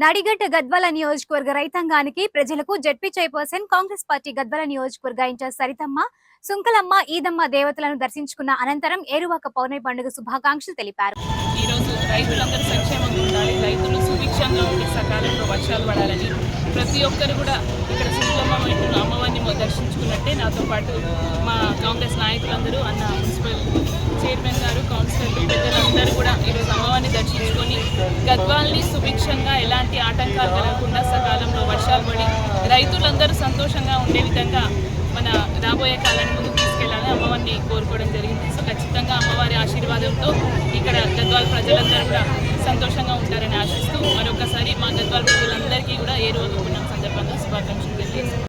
నడిగడ్డ గద్వాల నియోజకవర్గ రైతాంగానికి ప్రజలకు ZP chairperson Congress party Gadwal నియోజకవర్గ ఇన్ఛార్జ్ సరితమ్మ సుంకలమ్మ ఈదమ్మ దేవతలను దర్శించుకున్న అనంతరం ఏరువాక పౌర్ణమి పండుగ శుభాకాంక్షలు తెలిపారు. ఈరోజు రైతులందరూ సంక్షేమంగా ఉండాలి రైతులు సుభిక్షంగా ఉండి సకాలంలో వర్షాలు పడాలని ప్రతి ఒక్కరు కూడా ఇక్కడ శుక్లమ్మ అమ్మవారిని దర్శించుకున్నట్టే నాతో పాటు మా కాంగ్రెస్ నాయకులందరూ అన్న మున్సిపల్ చైర్మన్ గారు కౌన్సిలర్లు పెద్దలందరూ కూడా ఈరోజు అమ్మవారిని దర్శించుకొని గద్వాల్ని సుభిక్షంగా ఎలాంటి ఆటంకాలు కలగకుండా సకాలంలో వర్షాలు పడి రైతులందరూ సంతోషంగా ఉండే విధంగా మన రాబోయే కాలాన్ని ముందుకు తీసుకెళ్ళాలని అమ్మవారిని కోరుకోవడం జరిగింది. సో ఖచ్చితంగా అమ్మవారి ఆశీర్వాదంతో ఇక్కడ గద్వాల ప్రజలందరూ కూడా సంతోషంగా ఉంటారని ఆశిస్తూ మరొకసారి మా గద్వాల ప్రజలందరికీ కూడా ఏ రోజు పుణ్యం